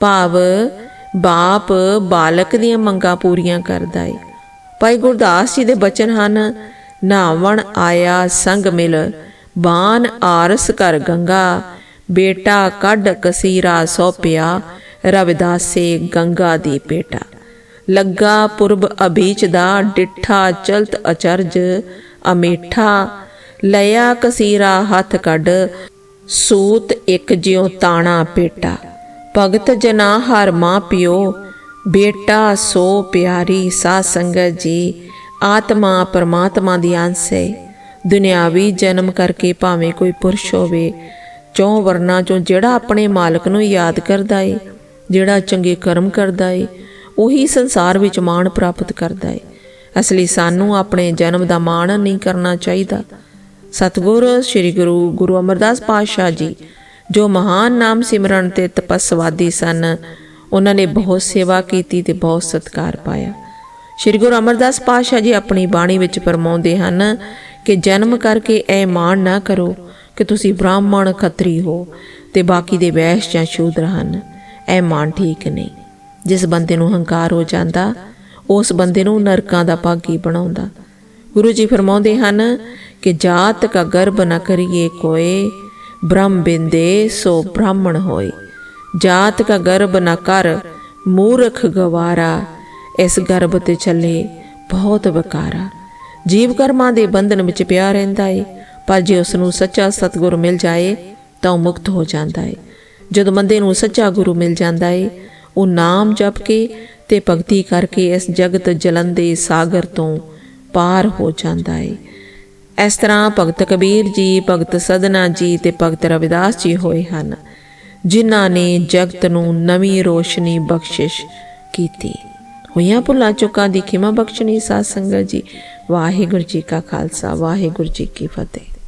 ਭਾਵ ਬਾਪ ਬਾਲਕ ਦੀਆਂ ਮੰਗਾਂ ਪੂਰੀਆਂ ਕਰਦਾ ਏ। ਭਾਈ ਗੁਰਦਾਸ ਜੀ ਦੇ ਬਚਨ ਹਨ, ਨਾਵਣ ਆਇਆ ਸੰਗ ਮਿਲ ਬਾਨ ਆਰਸ ਕਰ ਗੰਗਾ, ਬੇਟਾ ਕੱਢ ਕਸੀਰਾ ਸੋਪਿਆ, ਰਵਿਦਾਸੇ ਗੰਗਾ ਦੀ ਪੇਟਾ। ਲੱਗਾ ਪੁਰਬ ਅਬੀਚ ਦਾ ਡਿੱਠਾ ਚਲਤ ਅਚਰਜ, ਅਮੇਠਾ ਲਿਆ ਕਸੀਰਾ ਹੱਥ ਕੱਢ, ਸੂਤ ਇੱਕ ਜਿਉ ਤਾਣਾ ਪੇਟਾ। ਭਗਤ ਜਨਾ ਹਰ ਮਾਂ ਪਿਓ, ਬੇਟਾ ਸੋ ਪਿਆਰੀ ਸਾ ਸੰਗਤ ਜੀ, ਆਤਮਾ ਪਰਮਾਤਮਾ ਦੀ ਅੰਸ਼ ਹੈ। ਦੁਨਿਆਵੀ ਜਨਮ ਕਰਕੇ ਭਾਵੇਂ ਕੋਈ ਪੁਰਸ਼ ਹੋਵੇ, ਚੋਂ ਵਰਨਾ ਚੋਂ ਜਿਹੜਾ ਆਪਣੇ ਮਾਲਕ ਨੂੰ ਯਾਦ ਕਰਦਾ ਏ, ਜਿਹੜਾ ਚੰਗੇ ਕਰਮ ਕਰਦਾ ਏ, ਉਹੀ ਸੰਸਾਰ ਵਿੱਚ ਮਾਣ ਪ੍ਰਾਪਤ ਕਰਦਾ ਏ। ਅਸਲੀ ਸਾਨੂੰ ਆਪਣੇ ਜਨਮ ਦਾ ਮਾਣ ਨਹੀਂ ਕਰਨਾ ਚਾਹੀਦਾ। ਸਤਿਗੁਰ, ਸ੍ਰੀ ਗੁਰੂ ਗੁਰੂ ਅਮਰਦਾਸ ਪਾਤਸ਼ਾਹ ਜੀ ਜੋ ਮਹਾਨ ਨਾਮ ਸਿਮਰਨ ਤੇ ਤਪਸਵਾਦੀ ਸਨ, ਉਹਨਾਂ ਨੇ ਬਹੁਤ ਸੇਵਾ ਕੀਤੀ ਤੇ ਬਹੁਤ ਸਤਿਕਾਰ ਪਾਇਆ। ਸ੍ਰੀ ਗੁਰੂ ਅਮਰਦਾਸ ਪਾਤਸ਼ਾਹ ਜੀ ਆਪਣੀ ਬਾਣੀ ਵਿੱਚ ਫਰਮਾਉਂਦੇ ਹਨ ਕਿ ਜਨਮ ਕਰਕੇ ਇਹ ਮਾਣ ਨਾ ਕਰੋ ਕਿ ਤੁਸੀਂ ਬ੍ਰਾਹਮਣ ਖੱਤਰੀ ਹੋ ਤੇ ਬਾਕੀ ਦੇ ਵੈਸ਼ ਜਾਂ ਸ਼ੂਦਰ ਹਨ। ਇਹ ਮਾਣ ਠੀਕ ਨਹੀਂ। ਜਿਸ ਬੰਦੇ ਨੂੰ ਹੰਕਾਰ ਹੋ ਜਾਂਦਾ, ਉਸ ਬੰਦੇ ਨੂੰ ਨਰਕਾਂ ਦਾ ਭਾਗੀ ਬਣਾਉਂਦਾ। ਗੁਰੂ ਜੀ ਫਰਮਾਉਂਦੇ ਹਨ ਕਿ ਜਾਤ ਕਾ ਗਰਭ ਨਾ ਕਰੀਏ ਕੋਏ ਬ੍ਰਹਮ ਬਿੰਦੇ ਸੋ ਬ੍ਰਾਹਮਣ ਹੋਏ। ਜਾਤ ਕਾ ਗਰਭ ਨ ਕਰ, ਮੂਰਖ ਗਵਾਰਾ। ਇਸ ਗਰਭ ਤੇ ਚੱਲੇ ਬਹੁਤ ਵਕਾਰਾ। ਜੀਵ ਕਰਮਾਂ ਦੇ ਬੰਧਨ ਵਿੱਚ ਪਿਆ ਰਹਿੰਦਾ ਏ। ਪਰ ਜੇ ਉਸ ਨੂੰ ਸੱਚਾ ਸਤਿਗੁਰ ਮਿਲ ਜਾਏ, ਤਾਂ ਉਹ ਮੁਕਤ ਹੋ ਜਾਂਦਾ ਏ। ਜਦੋਂ ਬੰਦੇ ਨੂੰ ਸੱਚਾ ਗੁਰੂ ਮਿਲ ਜਾਂਦਾ ਏ, ਉਹ ਨਾਮ ਜਪ ਕੇ ਤੇ ਭਗਤੀ ਕਰਕੇ ਇਸ ਜਗਤ ਜਲੰਦੇ ਸਾਗਰ ਤੋਂ ਪਾਰ ਹੋ ਜਾਂਦਾ ਏ। ਇਸ ਤਰ੍ਹਾਂ ਭਗਤ ਕਬੀਰ ਜੀ, ਭਗਤ ਸਦਨਾ ਜੀ ਤੇ ਭਗਤ ਰਵਿਦਾਸ ਜੀ ਹੋਏ ਹਨ, ਜਿਨ੍ਹਾਂ ਨੇ ਜਗਤ ਨੂੰ ਨਵੀਂ ਰੋਸ਼ਨੀ ਬਖਸ਼ਿਸ਼ ਕੀਤੀ। ਹੋਈਆਂ ਭੁੱਲਾਂ ਚੁੱਕਾਂ ਦੀ ਖਿਮਾ ਬਖਸ਼ਣੀ ਸਾਧ ਸੰਗਤ ਜੀ। ਵਾਹਿਗੁਰੂ ਜੀ ਕਾ ਖਾਲਸਾ, ਵਾਹਿਗੁਰੂ ਜੀ ਕੀ ਫਤਿਹ।